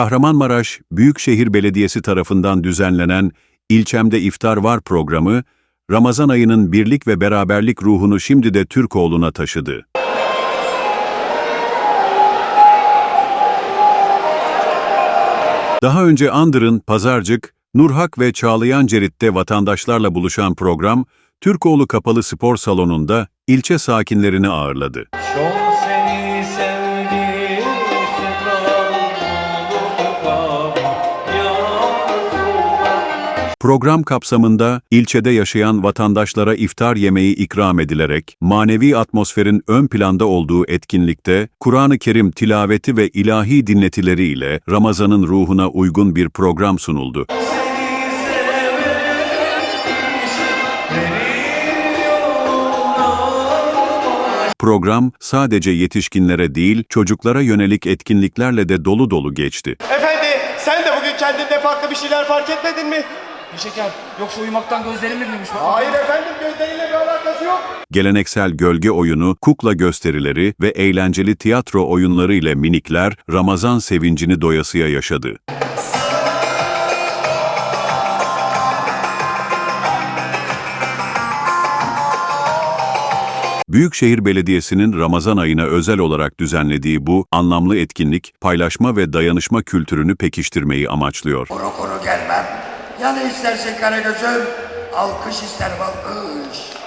Kahramanmaraş Büyükşehir Belediyesi tarafından düzenlenen İlçemde İftar Var programı, Ramazan ayının birlik ve beraberlik ruhunu şimdi de Türkoğlu'na taşıdı. Daha önce Andır'ın Pazarcık, Nurhak ve Çağlayan Cerit'te vatandaşlarla buluşan program, Türkoğlu Kapalı Spor Salonu'nda ilçe sakinlerini ağırladı. Çok Program kapsamında ilçede yaşayan vatandaşlara iftar yemeği ikram edilerek manevi atmosferin ön planda olduğu etkinlikte Kur'an-ı Kerim tilaveti ve ilahi dinletileriyle Ramazan'ın ruhuna uygun bir program sunuldu. Program sadece yetişkinlere değil çocuklara yönelik etkinliklerle de dolu dolu geçti. Efendi sen de bugün kendinde farklı bir şeyler fark etmedin mi? Bir şeker. Yoksa uyumaktan gözlerim mi büyümüş? Bak. Hayır efendim gözleriyle bir alakası yok. Geleneksel gölge oyunu, kukla gösterileri ve eğlenceli tiyatro oyunları ile minikler Ramazan sevincini doyasıya yaşadı. Büyükşehir Belediyesi'nin Ramazan ayına özel olarak düzenlediği bu anlamlı etkinlik, paylaşma ve dayanışma kültürünü pekiştirmeyi amaçlıyor. Kuru kuru gelmem. Yanı isterse Karagöz'üm, alkış isterim alkış.